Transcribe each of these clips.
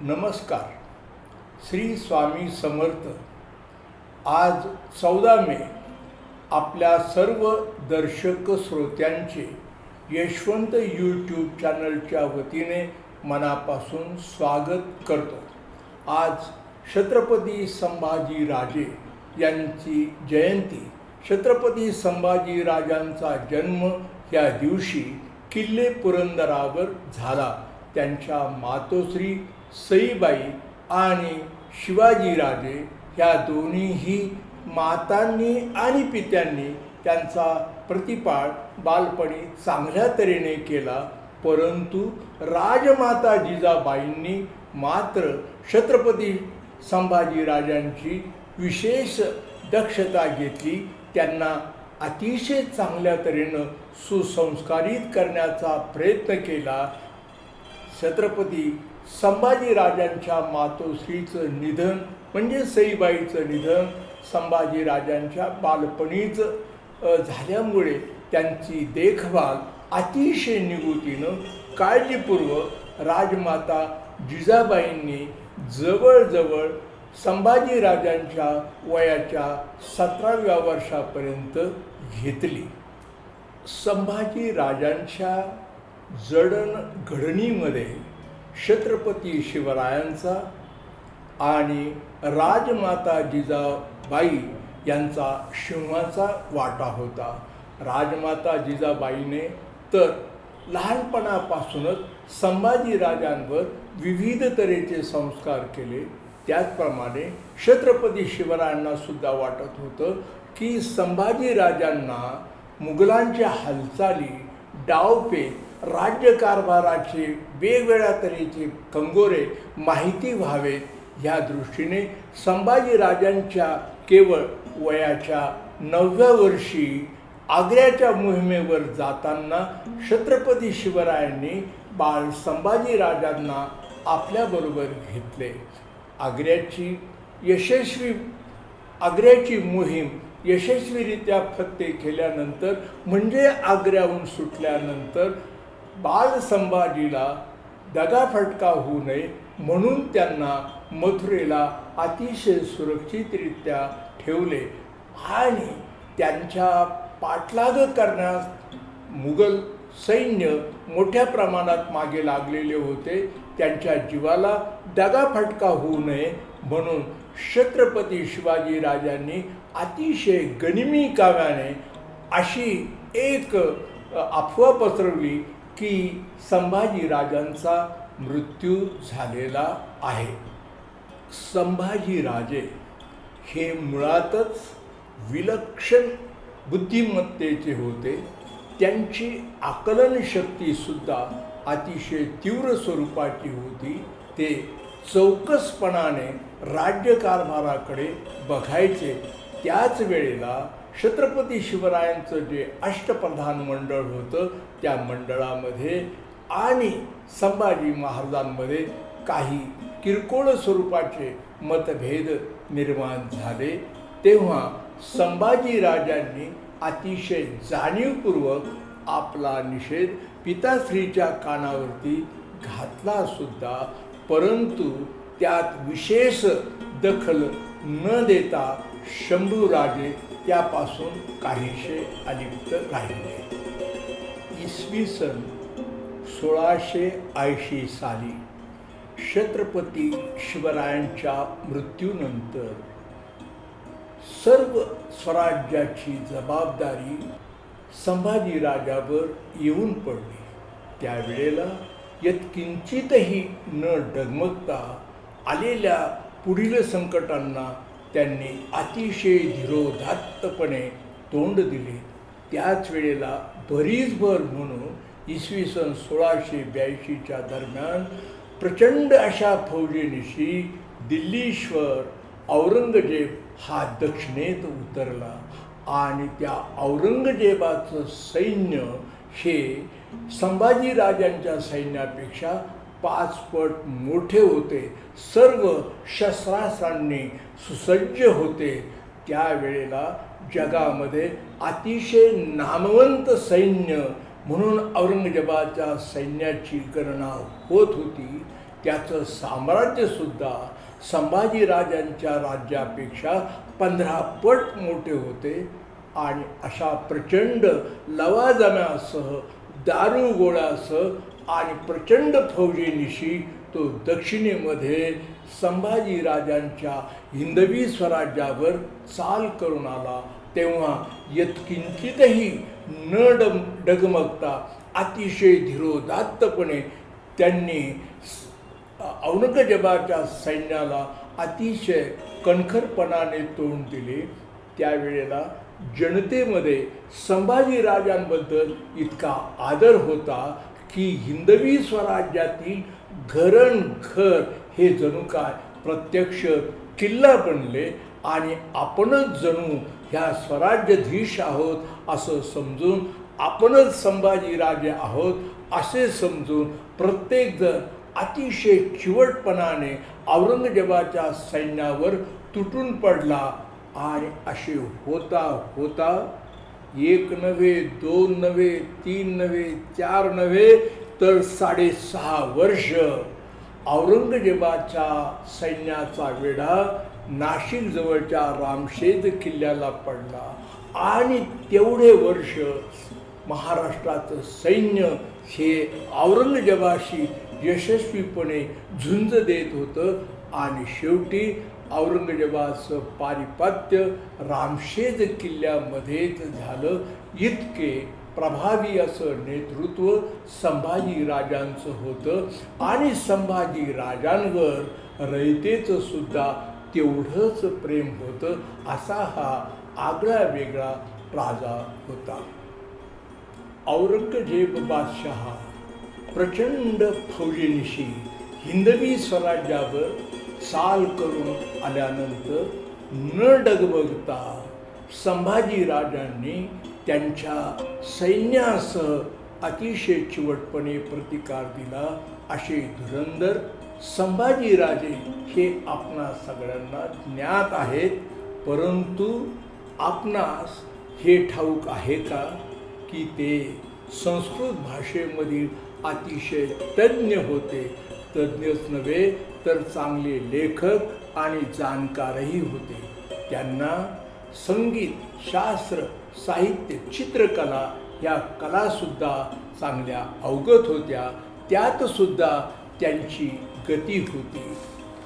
नमस्कार. श्री स्वामी समर्थ. आज चौदा मे आपल्या सर्व दर्शक श्रोत्यांचे यशवंत यूट्यूब चॅनलच्या वतीने मनापासून स्वागत करतो. आज छत्रपती संभाजी राजे यांची जयंती. छत्रपती संभाजी राजांचा जन्म या दिवशी किल्ले पुरंदरावर झाला. त्यांच्या मातोश्री सईबाई आणि शिवाजीराजे ह्या दोन्हीही मातांनी आणि पित्यांनी त्यांचा प्रतिपाळ बालपणी चांगल्या तऱ्हेने केला. परंतु राजमाता जिजाबाईंनी मात्र छत्रपती संभाजीराजांची विशेष दक्षता घेतली. त्यांना अतिशय चांगल्या तऱ्हेनं सुसंस्कारित करण्याचा प्रयत्न केला. छत्रपती संभाजीराजांच्या मातोश्रीचं निधन म्हणजे सईबाईचं निधन संभाजीराजांच्या बालपणीच झाल्यामुळे त्यांची देखभाल अतिशय निगुतीनं काळजीपूर्वक राजमाता जिजाबाईंनी जवळजवळ संभाजीराजांच्या वयाच्या सतराव्या वर्षापर्यंत घेतली. संभाजी राजांच्या जडणघडणीमध्ये छत्रपती शिवरायांचा आणि राजमाता जिजाबाई यांचा सिंहाचा वाटा होता. राजमाता जिजाबाईने तर लहानपणापासूनच संभाजीराजांवर विविध तऱ्हेचे संस्कार केले. त्याचप्रमाणे छत्रपती शिवरायांना सुद्धा वाटत होतं की संभाजीराजांना मुघलांच्या हालचाली डावपेच राज्यकारभाराचे वेगवेगळ्या तऱ्हेचे कंगोरे माहिती व्हावेत ह्या दृष्टीने संभाजीराजांच्या केवळ वयाच्या नवव्या वर्षी आग्र्याच्या मोहिमेवर जाताना छत्रपती शिवरायांनी बाळ संभाजीराजांना आपल्याबरोबर घेतले. आग्र्याची यशस्वी आग्र्याची मोहीम यशस्वीरित्या फत्ते केल्यानंतर म्हणजे आग्र्याहून सुटल्यानंतर बाल संभाजीला दगाफटका होऊ नये म्हणून त्यांना मथुरेला अतिशय सुरक्षितरित्या ठेवले. आणि त्यांच्या पाठलाग करण्यास मुघल सैन्य मोठ्या प्रमाणात मागे लागलेले होते. त्यांच्या जीवाला दगाफटका होऊ नये म्हणून छत्रपती शिवाजी राजांनी अतिशय गनिमी काव्याने अशी एक अफवा पसरवली. की संभाजी राजांचा मृत्यू झालेला आहे. संभाजीराजे हे मुळातच विलक्षण बुद्धिमत्तेचे होते. त्यांची आकलनशक्तीसुद्धा अतिशय तीव्र स्वरूपाची होती. ते चौकसपणाने राज्यकारभाराकडे बघायचे. त्याच वेळेला छत्रपती शिवरायांचं जे अष्टप्रधान मंडळ होतं त्या मंडळामध्ये आणि संभाजी महाराजांमध्ये काही किरकोळ स्वरूपाचे मतभेद निर्माण झाले. तेव्हा संभाजी राजांनी अतिशय जाणीवपूर्वक आपला निषेध पिताश्रीच्या कानावरती घातला सुद्धा परंतु त्यात विशेष दखल न देता शंभूराजे त्यापासून काहीसे अलिप्त राहिले. इसवी सन सोळाशे ऐंशी साली छत्रपती शिवरायांच्या मृत्यूनंतर सर्व स्वराज्याची जबाबदारी संभाजीराजावर येऊन पडली. त्यावेळेला यत्किंचितही न डगमगता आलेल्या पुढील संकटांना त्यांनी अतिशय धीरोदात्तपणे तोंड दिले. त्याच वेळेला भरीसभर म्हणून इसवी सन सोळाशे ब्याऐंशीच्या दरम्यान प्रचंड अशा फौजेनिशी दिल्लीश्वर औरंगजेब हा दक्षिणेत उतरला आणि त्या औरंगजेबाचं सैन्य हे संभाजीराजांच्या सैन्यापेक्षा पाचपट मोठे होते. सर्व शस्त्रास्त्रांनी सुसज्ज होते. त्यावेळेला जगामध्ये अतिशय नामवंत सैन्य म्हणून औरंगजेबाच्या सैन्याची गणना होत होती. त्याचं साम्राज्यसुद्धा संभाजीराजांच्या राज्यापेक्षा पंधरा पट मोठे होते. आणि अशा प्रचंड लवाजम्यासह दारुगोळ्यासह आणि प्रचंड फौजेनिशी तो दक्षिणेमध्ये संभाजी राजांच्या हिंदवी स्वराज्यावर चाल करून आला. तेव्हा यत्किंचितही न डम डगमगता अतिशय धीरोदात्तपणे त्यांनी औरंगजेबाच्या सैन्याला अतिशय कणखरपणाने तोंड दिले. त्यावेळेला जनतेमध्ये संभाजीराजांबद्दल इतका आदर होता की हिंदवी स्वराज्यातील घरणघर हे जणू काय? प्रत्यक्ष किल्ला बनले आणि आपणच जणू ह्या स्वराज्याधीश आहोत असं समजून आपणच संभाजीराजे आहोत असे समजून प्रत्येकजण अतिशय चिवटपणाने औरंगजेबाच्या सैन्यावर तुटून पडला आणि असे होता होता एक नव्हे दोन नव्हे तीन नव्हे चार नव्हे तर साडेसहा वर्ष औरंगजेबाच्या सैन्याचा वेढा नाशिक जवळच्या रामशेज किल्ल्याला पडला. आणि तेवढे वर्ष महाराष्ट्राचं सैन्य हे औरंगजेबाशी यशस्वीपणे झुंज देत होतं. आणि शेवटी औरंगजेबाचं पारिपत्य रामशेज किल्ल्यामध्येच झालं. इतके प्रभावी असं नेतृत्व संभाजीराजांचं होतं. आणि संभाजीराजांवर रयतेचं सुद्धा तेवढंच प्रेम होतं असा हा आगळा वेगळा राजा होता. औरंगजेब बादशहा प्रचंड फौजेनिशी हिंदवी स्वराज्यावर चाल करून आल्यानंतर न डगबगता संभाजीराजांनी त्यांच्या सैन्यासह अतिशय चिवटपणे प्रतिकार दिला. असे धुरंधर संभाजीराजे हे आपणा सगळ्यांना ज्ञात आहेत. परंतु आपणास हे ठाऊक आहे का की ते संस्कृत भाषेमधील अतिशय तज्ज्ञ होते? तज्ज्ञच नव्हे तर चांगले लेखक आणि जाणकारही होते. त्यांना संगीत शास्त्र साहित्य चित्रकला या कलासुद्धा चांगल्या अवगत होत्या. त्यातसुद्धा त्यांची गती होती.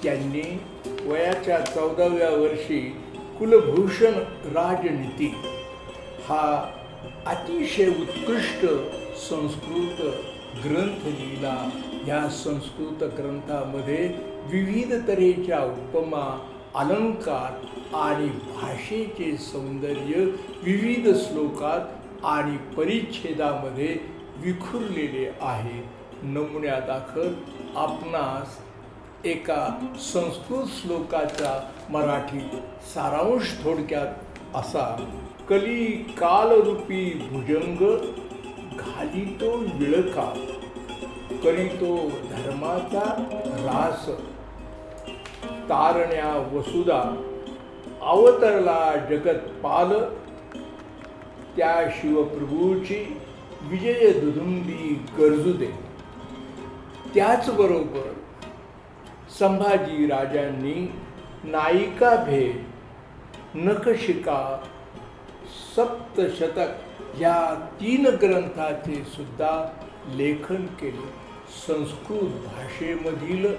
त्यांनी वयाच्या चौदाव्या वर्षी कुलभूषण राजनीती. हा अतिशय उत्कृष्ट संस्कृत ग्रंथ लिहिला या संस्कृत ग्रंथामध्ये विविध तऱ्हेच्या उपमा अलंकार आणि भाषेचे सौंदर्य विविध श्लोकात आणि परिच्छेदामध्ये विखुरलेले आहे. नमुन्यादाखल आपणास एका संस्कृत श्लोकाचा मराठी सारांश थोडक्यात असा. कली कालरूपी भुजंग आधी तो विळखा करी तो धर्माचा रास. तारण्या वसुदा अवतरला जगत पाल. त्या शिवप्रभूची विजय दुधुंबी गरजू दे. त्याचबरोबर संभाजी राजांनी नायिका भेद नखशिका सप्तशतक या तीन ग्रंथाचे सुद्धा लेखन केले. संस्कृत भाषेमधील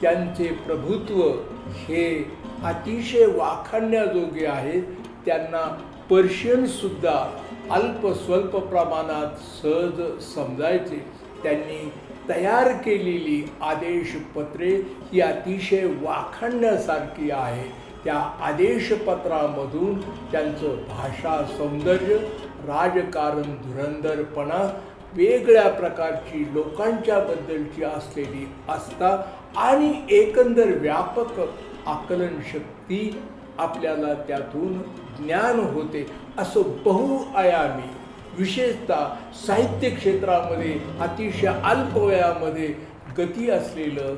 त्यांचे प्रभुत्व हे अतिशय वाखाणण्याजोगे आहेत त्यांना पर्शियनसुद्धा अल्प स्वल्प प्रमाणात सहज समजायचे. त्यांनी तयार केलेली आदेशपत्रे ही अतिशय वाखाणण्यासारखी आहे. त्या आदेशपत्रामधून त्यांचं भाषा सौंदर्य राजकारण धुरंधरपणा वेगळ्या प्रकारची लोकांच्याबद्दलची असलेली आस्था आणि एकंदर व्यापक आकलन शक्ती आपल्याला त्यातून ज्ञान होते असं बहुआयामी विशेषतः साहित्य क्षेत्रामध्ये अतिशय अल्प वयामध्ये गती असलेलं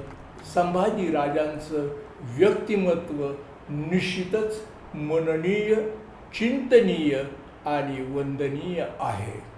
संभाजी राजांचं व्यक्तिमत्व निश्चितच मननीय चिंतनीय आणि वंदनीय आहे.